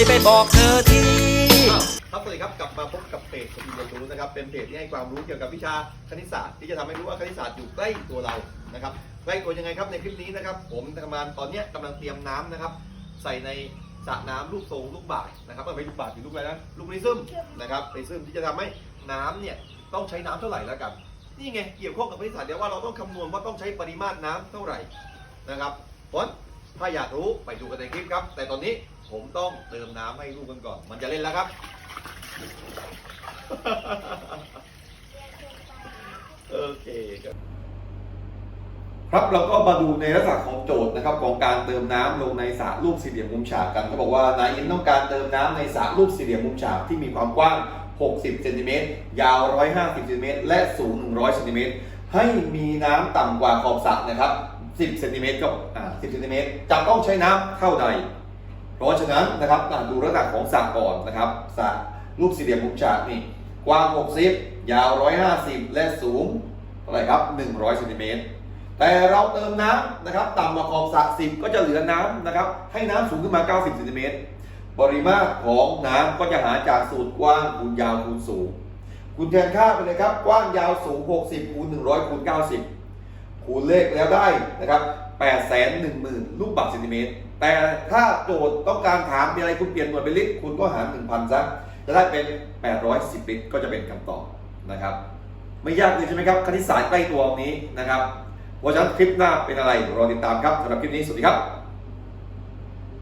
ยไปบอกเธอทีครับสวัสดีครับกลับมาพบกับเพจสตีเรียนรู้นะครับ เป็นเพจที่ให้ความรู้เกี่ยวกับวิชาคณิตศาสตร์ที่จะทำให้รู้ว่าคณิตศาสตร์อยู่ใกล้ตัวเรานะครับใกล้ตัวยังไงครับในคลิปนี้นะครับ ผมทำงานตอนนี้ยกำลังเตรียมน้ำนะครับ ใส่ในสระน้ำลูกทรงลูกบาศก์นะครับไม่ลูกบาศก์หรือลูกอะไรนะลูกริซึมนะครับริซึมที่จะทำให้น้ำเนี่ยต้องใช้น้ำเท่าไหร่แล้วกันนี่ไงเกี่ยวข้องกับคณิตศาสตร์เดี๋ยวว่าเราต้องคำนวณว่าต้องใช้ปริมาตรน้ำเท่าไหร่นะครับเพราะ ถ้าอยากรู้ไปดูกันในคลิปครับ แต่ตอนนี้ผมต้องเติมน้ำให้ลูกกันก่อน มันจะเล่นแล้วครับ โอเคครับครับเราก็มาดูในลักษณะของโจทย์นะครับของการเติมน้ำลงในสระรูปสี่เหลี่ยมมุมฉากกันเขาบอกว่านายอินต้องการเติมน้ำในสระรูปสี่เหลี่ยมมุมฉากที่มีความกว้าง 60 เซนติเมตร ยาว 150 เซนติเมตร และสูง 100 เซนติเมตร ให้มีน้ำต่ำกว่าขอบสระนะครับ 10เซนติเมตรก็อ่า10เซนติเมตรจะต้องใช้น้ำเท่าใด เพราะฉะนั้นนะครับดูระดับของสระก่อนนะครับสระรูปสี่เหลี่ยมมุมฉากนี่กว้าง 60 ยาว 150 และสูงเท่าไหร่ครับ 100เซนติเมตรแต่เราเติมน้ำนะครับต่ำกว่าขอบสระ10 ก็จะเหลือน้ำนะครับให้น้ำสูงขึ้นมา 90เซนติเมตรปริมาตรของน้ำก็จะหาจากสูตรกว้างคูณยาวคูณสูงคูณแทนค่าไปเลยครับ กว้างยาวสูง 60คูณ100คูณ90 คูณเลขแล้วได้นะครับ8 1 0 0 0 0 ลูกบาศก์เซนติเมตร แต่ถ้าโจทย์ต้องการถามมีอะไรคุณเปลี่ยนหน่วยเป็นลิตรคุณก็หาร 1,000 ซะ จะได้เป็น 810 ลิตร ก็จะเป็นคำตอบนะครับ ไม่ยากเลยใช่ไหมครับคณิตศาสตร์ใกล้ตัวนี้นะครับ เพราะฉะนั้นคลิปหน้าเป็นอะไรรอติดตามครับสำหรับคลิปนี้สวัสดีครับ